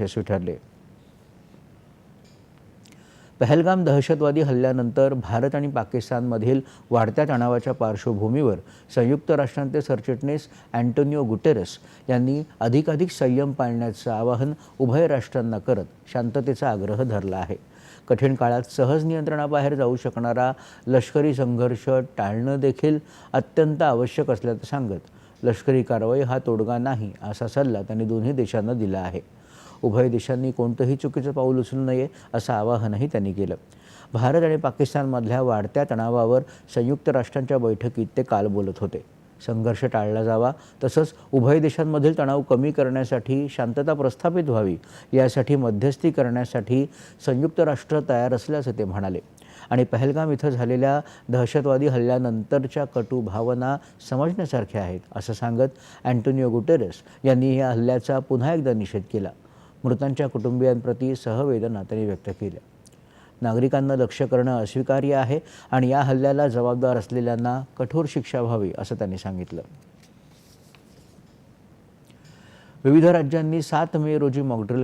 यशस्वी ठरले. पहलगाम दहशतवादी हल्ल्यानंतर भारत आणि पाकिस्तानमधील वाढत्या तणावाच्या पार्श्वभूमीवर संयुक्त राष्ट्रांचे सरचिटणीस अँटोनिओ गुटेरस यांनी अधिकाधिक संयम पाळण्याचं आवाहन उभय राष्ट्रांना करत शांततेचा आग्रह धरला आहे. कठीण काळात सहज नियंत्रणाबाहेर जाऊ शकणारा लष्करी संघर्ष टाळणं देखील अत्यंत आवश्यक असल्याचं सांगत लष्करी कारवाई हा तोडगा नाही असा सल्ला त्यांनी दोन्ही देशांना दिला आहे. उभय देशांनी कोणतंही चुकीचं पाऊल उचलू नये असं आवाहनही त्यांनी केलं. भारत आणि पाकिस्तानमधल्या वाढत्या तणावावर संयुक्त राष्ट्रांच्या बैठकीत ते काल बोलत होते. संघर्ष टाळला जावा तसंच उभय देशांमधील तणाव कमी करण्यासाठी शांतता प्रस्थापित व्हावी यासाठी मध्यस्थी करण्यासाठी संयुक्त राष्ट्र तयार असल्याचं ते म्हणाले. आणि पहलगाम इथं झालेल्या दहशतवादी हल्ल्यानंतरच्या कटू भावना समजण्यासारख्या आहेत असं सांगत अँटोनिओ गुटेरस यांनी या हल्ल्याचा पुन्हा एकदा निषेध केला. मृतांच्या कुटुंबियांप्रती सहवेदना त्यांनी व्यक्त केल्या. नागरिकांना लक्ष करणं अस्वीकार्य आहे आणि या हल्ल्याला जबाबदार असलेल्यांना कठोर शिक्षा व्हावी असं त्यांनी सांगितलं. विविध राज्यांनी सात मे रोजी मॉकड्रिल